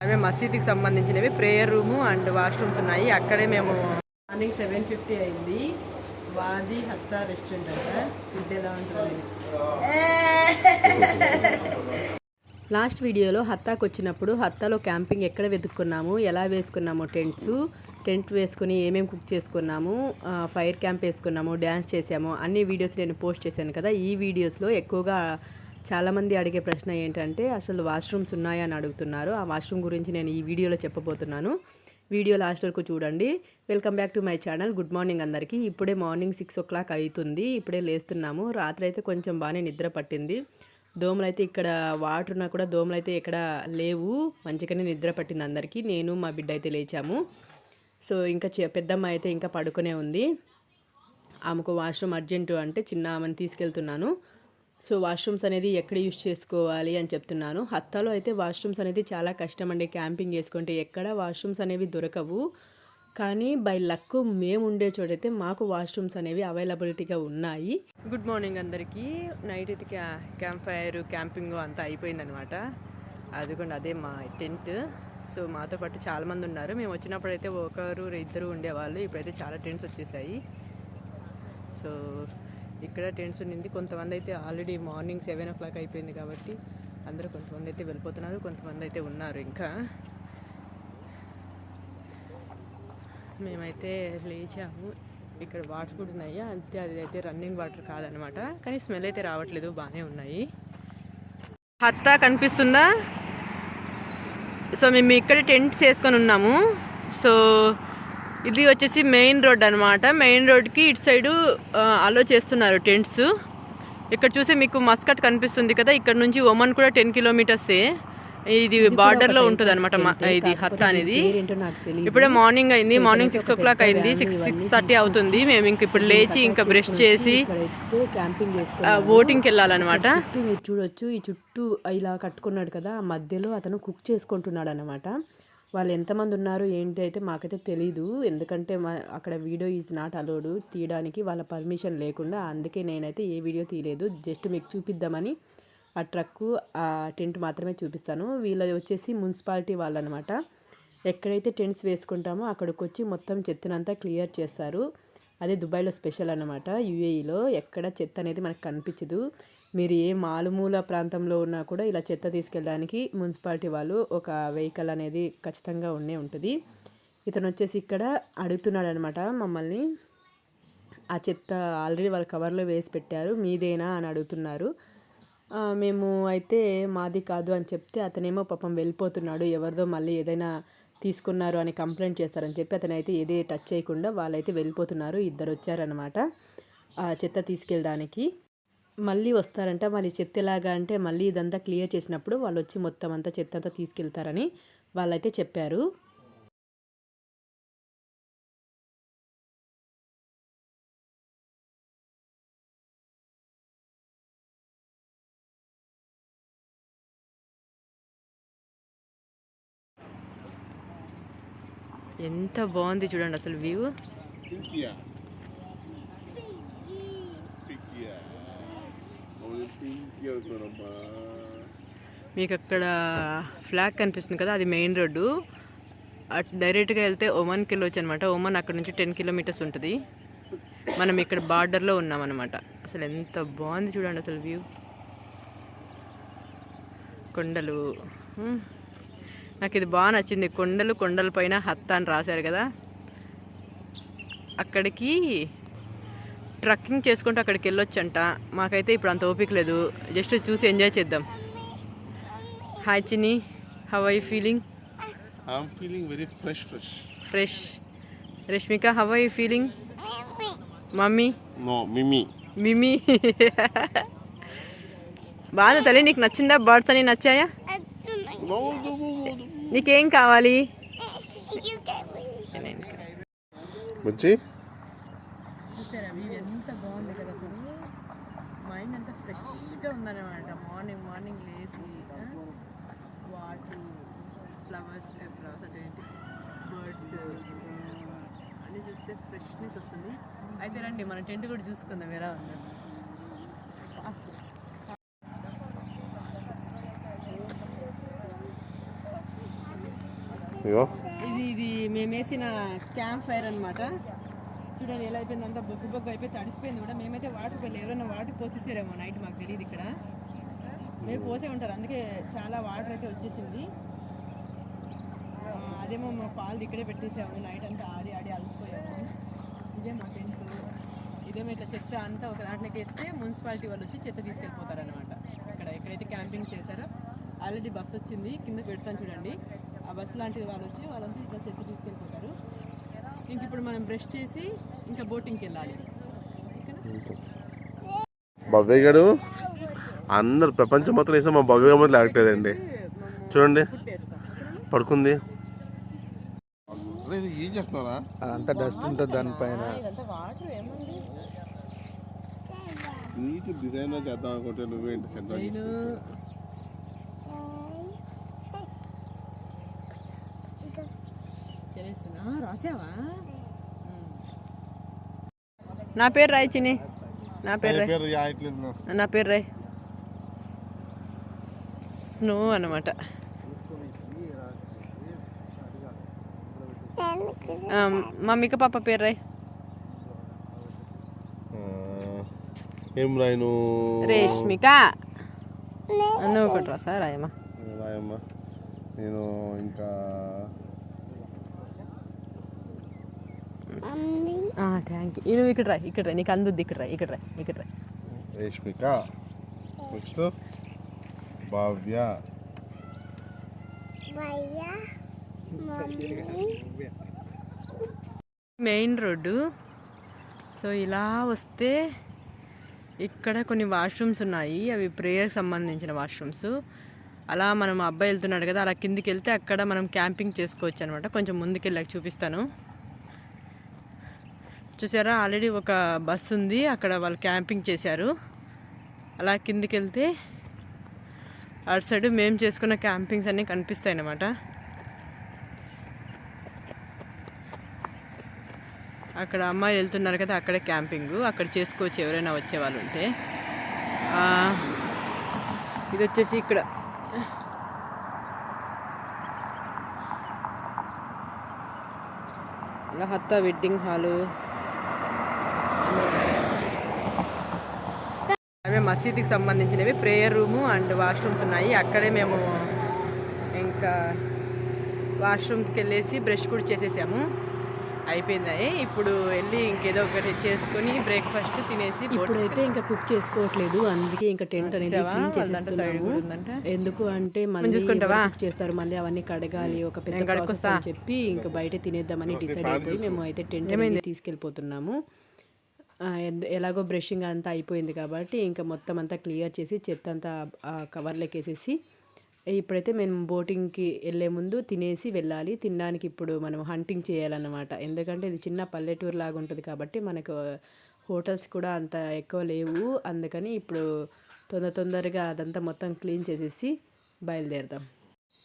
అవే మసీద్కి సంబంధించినవి. Prayer room and washrooms ఉన్నాయి. అక్కడే మేము మార్నింగ్ సెవెన్ ఫిఫ్టీ అయింది. వాది హత్తా రెస్టారెంట్ అంట. ఫుడ్ ఎలా ఉంటుంది? లాస్ట్ వీడియోలో హత్తాకు వచ్చినప్పుడు హత్తాలో క్యాంపింగ్ ఎక్కడ వెతుక్కున్నాము? ఎలా వేసుకున్నాము టెంట్స్ టెంట్ వేసుకుని ఏమేమి కుక్ చేసుకున్నాము ఫైర్ క్యాంప్ వేసుకున్నాము డ్యాన్స్ చేసాము. అన్ని వీడియోస్ నేను పోస్ట్ చేశాను కదా. ఈ వీడియోస్లో ఎక్కువగా చాలామంది అడిగే ప్రశ్న ఏంటంటే అసలు వాష్రూమ్స్ ఉన్నాయా అని అడుగుతున్నారు. ఆ వాష్రూమ్ గురించి నేను ఈ వీడియోలో చెప్పబోతున్నాను. వీడియో లాస్ట్ వరకు చూడండి. Welcome back to my channel. Good morning అందరికీ. ఇప్పుడే మార్నింగ్ సిక్స్ ఓ క్లాక్ అవుతుంది ఇప్పుడే లేస్తున్నాము. రాత్రి అయితే కొంచెం బాగానే నిద్ర పట్టింది. దోమలు అయితే ఇక్కడ వాటర్ ఉన్నా కూడా దోమలు అయితే ఇక్కడ లేవు. మంచిగానే నిద్ర పట్టింది అందరికీ. నేను మా బిడ్డ అయితే లేచాము. సో ఇంకా పెద్దమ్మ అయితే ఇంకా పడుకునే ఉంది. ఆమెకు వాష్రూమ్ అర్జెంటు అంటే చిన్న ఆమెను తీసుకెళ్తున్నాను. సో వాష్రూమ్స్ అనేది ఎక్కడ యూస్ చేసుకోవాలి అని చెప్తున్నాను. హత్తాలో అయితే వాష్రూమ్స్ అనేది చాలా కష్టం అండి క్యాంపింగ్ చేసుకుంటే. ఎక్కడ వాష్రూమ్స్ అనేవి దొరకవు. కానీ బై లక్ మేము ఉండే చోటైతే మాకు వాష్రూమ్స్ అనేవి అవైలబిలిటీగా ఉన్నాయి. గుడ్ మార్నింగ్ అందరికీ. నైట్ అయితే క్యా క్యాంప్ ఫైర్ క్యాంపింగ్ అంతా అయిపోయిందనమాట. అదిగోండి అదే మా టెంట్. సో మాతో పాటు చాలామంది ఉన్నారు. మేము వచ్చినప్పుడు అయితే ఒకరు ఇద్దరు ఉండేవాళ్ళు. ఇప్పుడైతే చాలా టెంట్స్ వచ్చేసాయి. సో ఇక్కడ టెంట్స్ ఉండింది కొంతమంది అయితే already morning seven o'clock అయిపోయింది కాబట్టి అందరూ కొంతమంది అయితే వెళ్ళిపోతున్నారు కొంతమంది అయితే ఉన్నారు ఇంకా. మేమైతే లేచాము. ఇక్కడ వాటర్ కూడా ఉన్నాయి? అంతే అది అయితే రన్నింగ్ వాటర్ కాదనమాట. కానీ స్మెల్ అయితే రావట్లేదు బాగానే ఉన్నాయి. హత్తా కనిపిస్తుందా? సో మేము ఇక్కడ టెంట్స్ వేసుకొని ఉన్నాము. సో ఇది వచ్చేసి మెయిన్ రోడ్ అనమాట మెయిన్ రోడ్కి ఇటు సైడు అలో చేస్తున్నారు టెంట్స్ ఇక్కడ చూస్తే మీకు మస్కట్ కనిపిస్తుంది కదా ఇక్కడ నుంచి ఒమన్ కూడా టెన్ కిలోమీటర్సే ఇది బార్డర్లో ఉంటుంది. అనమాట ఇది హత్త అనేది. ఇప్పుడే మార్నింగ్ అయింది. మార్నింగ్ సిక్స్ ఓ క్లాక్ అయింది. సిక్స్ సిక్స్ థర్టీ అవుతుంది. మేము ఇంక ఇప్పుడు లేచి ఇంకా బ్రష్ చేసి క్యాంపింగ్ ఓటింగ్కి వెళ్ళాలన్నమాట. మీరు చూడొచ్చు. ఈ చుట్టూ ఇలా కట్టుకున్నాడు కదా. ఆ మధ్యలో అతను కుక్ చేసుకుంటున్నాడు అనమాట వాళ్ళు ఎంతమంది ఉన్నారు ఏంటి అయితే మాకైతే తెలీదు. ఎందుకంటే మా అక్కడ వీడియో ఈజ్ నాట్ అలౌడ్ తీయడానికి వాళ్ళ పర్మిషన్ లేకుండా అందుకే నేనైతే ఏ వీడియో తీయలేదు. జస్ట్ మీకు చూపిద్దామని ఆ ట్రక్కు ఆ టెంట్ మాత్రమే చూపిస్తాను. వీళ్ళ వచ్చేసి మున్సిపాలిటీ వాళ్ళు అనమాట ఎక్కడైతే టెంట్స్ వేసుకుంటామో అక్కడికి వచ్చి మొత్తం చెత్తనంతా క్లియర్ చేస్తారు. అదే దుబాయ్లో స్పెషల్ అనమాట యుఏఈలో. ఎక్కడ చెత్త అనేది మనకు కనిపించదు. మీరు ఏ మాలుమూల ప్రాంతంలో ఉన్నా కూడా ఇలా చెత్త తీసుకెళ్ళడానికి మున్సిపాలిటీ వాళ్ళు ఒక వెహికల్ అనేది ఖచ్చితంగా ఉండే ఉంటుంది. ఇతను వచ్చేసి ఇక్కడ అడుగుతున్నాడు అనమాట మమ్మల్ని. ఆ చెత్త ఆల్రెడీ వాళ్ళ కవర్లో వేసి పెట్టారు మీదేనా అని అడుగుతున్నారు. మేము అయితే మాది కాదు అని చెప్తే అతనేమో పాపం వెళ్ళిపోతున్నాడు ఎవరిదో మళ్ళీ ఏదైనా తీసుకున్నారు అని కంప్లైంట్ చేస్తారని చెప్పి అతనైతే ఏదే టచ్ చేయకుండా వాళ్ళైతే వెళ్ళిపోతున్నారు ఇద్దరు వచ్చారనమాట ఆ చెత్త తీసుకెళ్ళడానికి. మళ్ళీ వస్తారంట మరి చెత్త ఎలాగా అంటే మళ్ళీ ఇదంతా క్లియర్ చేసినప్పుడు వాళ్ళు వచ్చి మొత్తం అంతా చెత్త అంతా తీసుకెళ్తారని వాళ్ళైతే చెప్పారు. ఎంత బాగుంది చూడండి అసలు వ్యూ. మీకు అక్కడ ఫ్లాగ్ కనిపిస్తుంది కదా అది మెయిన్ రోడ్డు. డైరెక్ట్గా వెళ్తే ఒమన్ వెళ్ళొచ్చు అనమాట ఒమన్ అక్కడ నుంచి టెన్ కిలోమీటర్స్ ఉంటుంది. మనం ఇక్కడ బార్డర్లో ఉన్నామన్నమాట. అసలు ఎంత బాగుంది చూడండి అసలు వ్యూ. కొండలు. నాకు ఇది బాగా నచ్చింది. కొండలు కొండలపైన హత్త అని రాశారు కదా. అక్కడికి ట్రక్కింగ్ చేసుకుంటూ అక్కడికి వెళ్ళొచ్చంట మాకైతే ఇప్పుడు అంత ఓపిక లేదు. జస్ట్ చూసి ఎంజాయ్ చేద్దాం. Hi Chinni how I feeling I'm feeling very fresh fresh fresh Rashmika how I feeling mummy no Mimi మిమి బాగా తల్లి నీకు నచ్చిందా బర్డ్స్ అని నచ్చాయా? నీకేం కావాలి చూసారా వ్యూ ఎంత బాగుంది కదా అసలు మైండ్ అంతా ఫ్రెష్గా ఉందన్నమాట. మార్నింగ్ మార్నింగ్ లేచి వాటర్ ఫ్లవర్స్ ఫ్లవర్స్ అంటే బర్డ్స్ అన్నీ చూస్తే ఫ్రెష్నెస్ వస్తుంది. అయితే రండి మన టెంట్ కూడా చూసుకుందాం ఎలా ఉందో. ఇది ఇది మేము వేసిన క్యాంప్ ఫైర్ అనమాట చూడండి ఎలా అయిపోయింది అంతా బొగ్గు బొగ్గు అయిపోయి తడిసిపోయింది కూడా. మేమైతే వాటర్ పోయి ఎవరైనా వాటర్ పోసేసారేమో నైట్ మాకు తెలియదు ఇక్కడ. మేము పోసే ఉంటారు అందుకే చాలా వాటర్ అయితే వచ్చేసింది. అదేమో మా పాలు ఇక్కడే పెట్టేసాము నైట్ అంతా ఆడి ఆడి అలసిపోయాము. ఇదే మా టెంట్. ఇదేమో ఇట్లా చెత్త అంతా ఒక దాంట్లోకి వేస్తే మున్సిపాలిటీ వాళ్ళు వచ్చి చెత్త తీసుకెళ్ళిపోతారు అనమాట ఇక్కడ ఎక్కడైతే క్యాంపింగ్ చేశారో ఆల్రెడీ బస్సు వచ్చింది కింద పెడతాను చూడండి. ఆ బస్సు లాంటిది వాళ్ళు వచ్చి వాళ్ళంతా ఇట్లా చెత్త తీసుకెళ్ళిపోతారు. ఇంక ఇప్పుడు మనం బ్రష్ చేసి ఇంకా బోటింగ్కి వెళ్ళాలి. భవ్య గారు అందరు ప్రపంచం మొత్తం వేస్తే మా భవ్య గారు మొదలు ఆగట్లేదండి చూడండి పడుకుంది. ఏం చేస్తున్నారా అంతా డస్ట్ ఉంటుంది దానిపైన నీకు డిజైన్ చేద్దాం అనుకుంటే నువ్వేంటి చేద్దాం నేను చేస్తున్నా? రాసావా? నా పేరు రాయ్ చిని నా పేరు రాయ్. నా పేరు రాయ్. స్నో అన్నమాట. ఆ, మా మిక్క పాప పేరు రాయ్. ఏం రాయను రేష్మిక. నువ్వు ఒకటి రాసా రాయమ్మా? రాయమ్మా. నేను ఇంకా థ్యాంక్ యూ నువ్వు ఇక్కడ రా ఇక్కడ రా. నీకు అందుద్ది ఇక్కడ రా ఇక్కడ రా ఇక్కడ రా. Reshmika next. Bhavya. Main road. So ఇలా వస్తే ఇక్కడ కొన్ని వాష్రూమ్స్ ఉన్నాయి. అవి ప్రేయర్కి సంబంధించిన వాష్రూమ్స్. అలా మనం అబ్బాయి వెళ్తున్నాడు కదా అలా కిందికి వెళ్తే అక్కడ మనం క్యాంపింగ్ చేసుకోవచ్చు అనమాట కొంచెం ముందుకు వెళ్ళాక చూపిస్తాను. చూసారా? ఆల్రెడీ ఒక బస్ ఉంది. అక్కడ వాళ్ళు క్యాంపింగ్ చేశారు. అలా కిందికి వెళ్తే అటు సైడ్ మేము చేసుకున్న క్యాంపింగ్స్ అన్నీ కనిపిస్తాయి అన్నమాట అక్కడ అమ్మాయిలు వెళ్తున్నారు కదా అక్కడే క్యాంపింగ్. అక్కడ చేసుకోవచ్చు ఎవరైనా వచ్చే వాళ్ళు ఉంటే. ఇది వచ్చేసి ఇక్కడ. ఇలా హత్తా వెడ్డింగ్ హాలు. మసీదుకి సంబంధించినవి ప్రేయర్ రూము అండ్ వాష్రూమ్స్ ఉన్నాయి. అక్కడే మేము ఇంకా వాష్రూమ్స్కి వెళ్ళేసి బ్రష్ కూడా చేసేసాము. అయిపోయింది ఇప్పుడు వెళ్ళి ఇంకేదో ఒకటి చేసుకొని బ్రేక్ఫాస్ట్ తినేసి ఇప్పుడైతే ఇంకా కుక్ చేసుకోవట్లేదు. అందుకే ఇంకా టెంట్ అనేది? క్లీన్ చేసేస్తున్నాము. ఎందుకు అంటే మళ్ళీ చూసుకుంటావా? చేస్తారు. మళ్ళీ అవన్నీ కడగాలి ఒక పెద్ద ప్రాసెస్. అని చెప్పి ఇంకా బయట తినేద్దామని డిసైడ్ అయిపోయి మేము అయితే టెంట్ అనేది తీసుకెళ్ళిపోతున్నాము. ఎలాగో బ్రషింగ్ అంతా అయిపోయింది కాబట్టి ఇంకా మొత్తం అంతా క్లియర్ చేసి చెత్త అంతా కవర్లోకి వేసేసి ఇప్పుడైతే మేము బోటింగ్కి వెళ్ళే ముందు తినేసి వెళ్ళాలి. తినడానికి ఇప్పుడు మనం హంటింగ్ చేయాలన్నమాట. ఎందుకంటే ఇది చిన్న పల్లెటూరు లాగా ఉంటుంది కాబట్టి మనకు హోటల్స్ కూడా అంత ఎక్కువ లేవు. అందుకని ఇప్పుడు తొందర తొందరగా అదంతా మొత్తం క్లీన్ చేసేసి బయలుదేరదాం.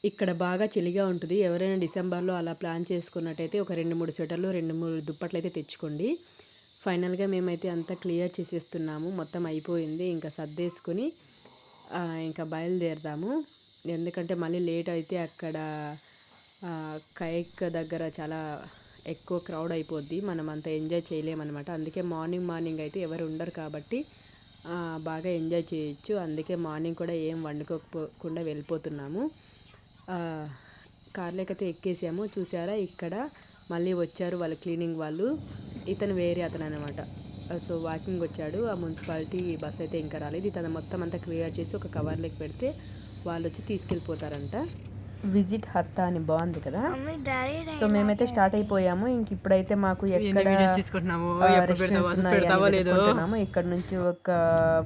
ఇక్కడ బాగా చలిగా ఉంటుంది. ఎవరైనా డిసెంబర్లో అలా ప్లాన్ చేసుకున్నట్టయితే ఒక రెండు మూడు స్వెటర్లు రెండు మూడు దుప్పట్లు అయితే తెచ్చుకోండి. ఫైనల్గా మేమైతే అంతా క్లియర్ చేసేస్తున్నాము. మొత్తం అయిపోయింది. ఇంకా సర్దేసుకొని ఇంకా బయలుదేరదాము. ఎందుకంటే మళ్ళీ లేట్ అయితే అక్కడ కైక్ దగ్గర చాలా ఎక్కువ క్రౌడ్ అయిపోద్ది. మనం అంత ఎంజాయ్ చేయలేమన్నమాట. అందుకే మార్నింగ్ మార్నింగ్ అయితే ఎవరు ఉండరు కాబట్టి బాగా ఎంజాయ్ చేయొచ్చు. అందుకే మార్నింగ్ కూడా ఏం వండుకోకుండా వెళ్ళిపోతున్నాము. కార్లోకి అయితే ఎక్కేసాము. చూసారా ఇక్కడ మళ్ళీ వచ్చారు వాళ్ళ క్లీనింగ్ వాళ్ళు. ఇతను వేరే అతను అనమాట సో వాకింగ్ వచ్చాడు. ఆ మున్సిపాలిటీ బస్ అయితే ఇంకా రాలేదు. ఇతను మొత్తం అంతా క్లియర్ చేసి ఒక కవర్లోకి పెడితే వాళ్ళు వచ్చి తీసుకెళ్ళిపోతారంట. విజిట్ హత్తా అని బాగుంది కదా? సో మేమైతే స్టార్ట్ అయిపోయాము. ఇంక ఇప్పుడైతే మాకు ఎక్కడ తీసుకుంటున్నాము. ఇక్కడ నుంచి ఒక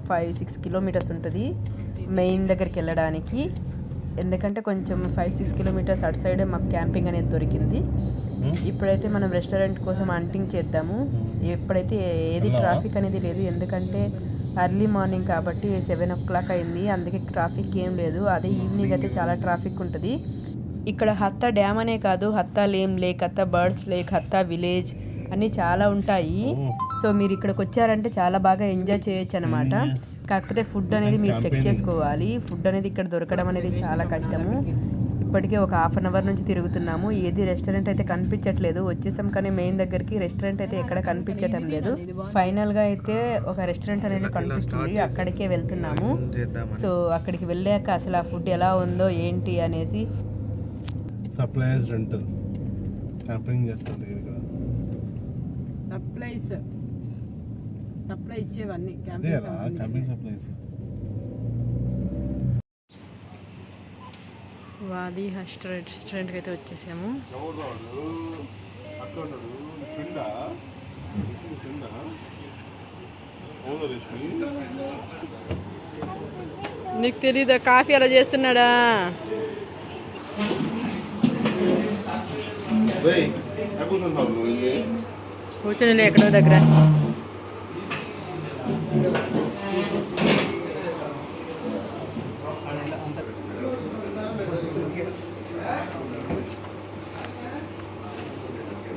ఫైవ్ సిక్స్ కిలోమీటర్స్ ఉంటుంది. మెయిన్ దగ్గరికి వెళ్ళడానికి. ఎందుకంటే కొంచెం ఫైవ్ సిక్స్ కిలోమీటర్స్ అటు సైడ్ మాకు క్యాంపింగ్ అనేది దొరికింది. ఇప్పుడైతే మనం రెస్టారెంట్ కోసం అంటింగ్ చేద్దాము. ఎప్పుడైతే ఏది ట్రాఫిక్ అనేది లేదు ఎందుకంటే అర్లీ మార్నింగ్ కాబట్టి సెవెన్ ఓ క్లాక్ అయింది. అందుకే ట్రాఫిక్ ఏం లేదు. అదే ఈవినింగ్ అయితే చాలా ట్రాఫిక్ ఉంటుంది. ఇక్కడ హత్తా డ్యామ్ అనే కాదు Hatta lame lake Hatta birds lake Hatta village అన్నీ చాలా ఉంటాయి. సో మీరు ఇక్కడికి వచ్చారంటే చాలా బాగా ఎంజాయ్ చేయొచ్చు అనమాట కాకపోతే ఫుడ్ అనేది మీరు చెక్ చేసుకోవాలి. ఫుడ్ అనేది ఇక్కడ దొరకడం అనేది చాలా కష్టము. ఇప్పటికే ఒక హాఫ్ అన్ అవర్ నుంచి తిరుగుతున్నాము. ఏది రెస్టారెంట్ అయితే కనిపించట్లేదు. వచ్చేసాం కానీ మెయిన్ దగ్గరికి రెస్టారెంట్ అయితే ఎక్కడ కనిపించటం లేదు. ఫైనల్గా అయితే ఒక రెస్టారెంట్ అనేది కనిపిస్తుంది. అక్కడికే వెళ్తున్నాము. సో అక్కడికి వెళ్ళాక అసలు ఆ ఫుడ్ ఎలా ఉందో ఏంటి అనేసి సప్లైస్ రెంటల్ క్యాంపింగ్ చేస్తుంటే ఇక్కడ సప్లైస్ సప్లై ఇచ్చేవన్నీ. క్యాంపింగ్ సప్లైస్ వాది రెస్టారెంట్ రెస్టారెంట్కి అయితే వచ్చేసాము. నీకు తెలీదా? కాఫీ అలా చేస్తున్నాడా? కూర్చొని ఎక్కడో దగ్గర.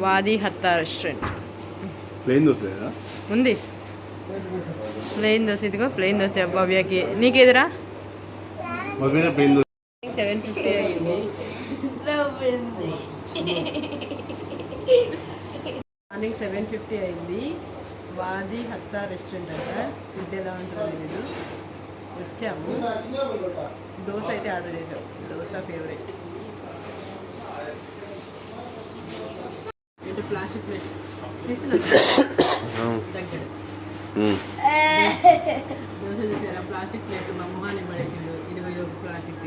వాది హత్తా రెస్టారెంట్. ప్లేన్ దోశ లేదా ఉంది. ప్లెయిన్ దోశ ఇదిగో ప్లెయిన్ దోశ భవ్యకి. నీకేదిరా ప్లేన్ సెవెన్ ఫిఫ్టీ అయ్యింది మార్నింగ్ సెవెన్ ఫిఫ్టీ అయింది. వాది హత్తా రెస్టారెంట్ అంట. ఫుడ్ ఎలా ఉంటుందో తెలీదు. వచ్చాము. దోశ అయితే ఆర్డర్ చేసాం. Dosa favourite. Plastic plate. Dosa చూసారా ప్లాస్టిక్ ప్లేట్ మా మొహాన్ని పడేసిండు. ఇరవై ఒక ప్లాస్టిక్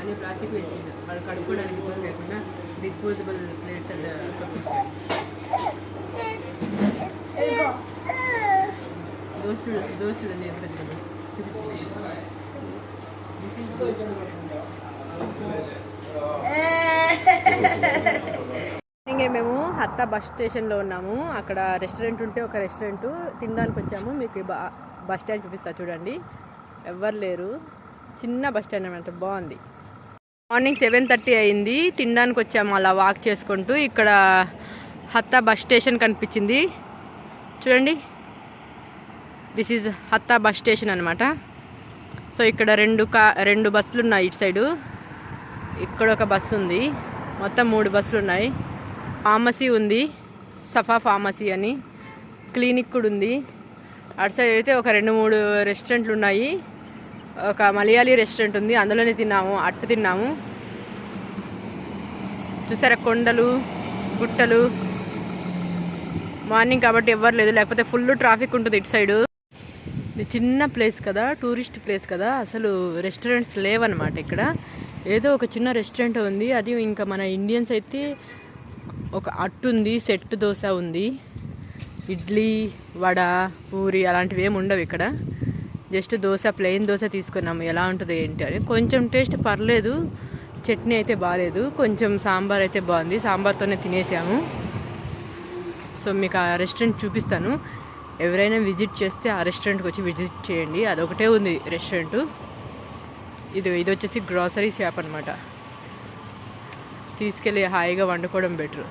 అన్ని ప్లాస్టిక్ తెచ్చిండు వాళ్ళు కడుక్కోవడానికి ఇబ్బంది లేకుండా డిస్పోజబుల్ ప్లేట్స్ అండ్ దోశ చూడండి దోశ చూడండి ఎంత పెద్దదో. చూపించండి This మేము హత్తా బస్ స్టేషన్లో ఉన్నాము. అక్కడ రెస్టారెంట్ ఉంటే ఒక రెస్టారెంట్. తినడానికి వచ్చాము. మీకు బ- బస్ స్టాండ్ చూపిస్తా చూడండి. ఎవ్వరు లేరు. చిన్న బస్ స్టాండ్ అనమాట బాగుంది. మార్నింగ్ సెవెన్ థర్టీ అయింది. తినడానికి వచ్చాము. అలా వాక్ చేసుకుంటూ ఇక్కడ హత్తా బస్ స్టేషన్ కనిపించింది. చూడండి. This is Hatta bus station అనమాట సో ఇక్కడ రెండు కా రెండు బస్సులు ఉన్నాయి ఇటు సైడు. ఇక్కడ ఒక బస్సు ఉంది. మొత్తం మూడు బస్సులు ఉన్నాయి. ఫార్మసీ ఉంది సఫా ఫార్మసీ అని. క్లినిక్ కూడా ఉంది. అటు సైడ్ అయితే ఒక రెండు మూడు రెస్టారెంట్లు ఉన్నాయి. ఒక మలయాళీ రెస్టారెంట్ ఉంది అందులోనే తిన్నాము అట్టు తిన్నాము. చూసారా కొండలు గుట్టలు? మార్నింగ్ కాబట్టి ఎవ్వరు లేదు లేకపోతే ఫుల్ ట్రాఫిక్ ఉంటుంది ఇటు సైడు. ఇది చిన్న ప్లేస్ కదా టూరిస్ట్ ప్లేస్ కదా అసలు రెస్టారెంట్స్ లేవన్నమాట ఇక్కడ. ఏదో ఒక చిన్న రెస్టారెంట్ ఉంది అది ఇంకా మన ఇండియన్స్ అయితే ఒక అట్టు ఉంది సెట్ దోశ ఉంది. ఇడ్లీ వడ పూరి అలాంటివి ఏమి ఉండవు ఇక్కడ. జస్ట్ దోశ ప్లెయిన్ దోశ తీసుకున్నాము. ఎలా ఉంటుంది ఏంటి అని. కొంచెం టేస్ట్ పర్లేదు చట్నీ అయితే బాగాలేదు కొంచెం సాంబార్ అయితే బాగుంది. సాంబార్తోనే తినేసాము. సో మీకు ఆ రెస్టారెంట్ చూపిస్తాను. ఎవరైనా విజిట్ చేస్తే ఆ రెస్టారెంట్కి వచ్చి విజిట్ చేయండి. అదొకటే ఉంది రెస్టారెంట్. ఇది ఇది వచ్చేసి గ్రాసరీ షాప్ అనమాట తీసుకెళ్ళి హాయిగా వండుకోవడం బెటర్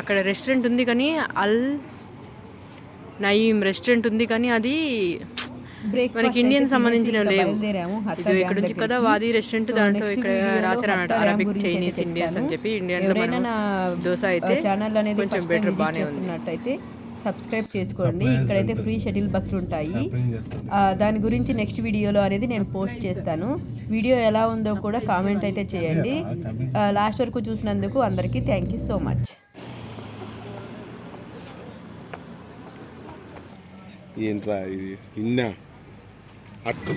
అక్కడ రెస్టారెంట్ ఉంది కానీ అల్ నయీం రెస్టారెంట్ ఉంది కానీ అది మనకి ఇండియన్ సంబంధించిన లేవు. ఇది ఇక్కడ నుంచి కదా వాది రెస్టారెంట్ దాంట్లో ఇక్కడ రాశారన్నమాట అరబిక్ చైనీస్ ఇండియన్స్ అని చెప్పి ఇండియన్లో మనం దోశ అయితే ఛానల్ అనేది కొంచెం బెటర్ బాగానే ఉంది. చేస్తున్నట్టయితే సబ్స్క్రైబ్ చేసుకోండి. ఇక్కడైతే ఫ్రీ షటిల్ బస్సులు ఉంటాయి. దాని గురించి నెక్స్ట్ వీడియోలో అనేది నేను పోస్ట్ చేస్తాను. వీడియో ఎలా ఉందో కూడా కామెంట్ అయితే చేయండి. లాస్ట్ వరకు చూసినందుకు అందరికీ థ్యాంక్ యూ సో మచ్ ఏంట్రా ఇది? ఇన్నా అట్టు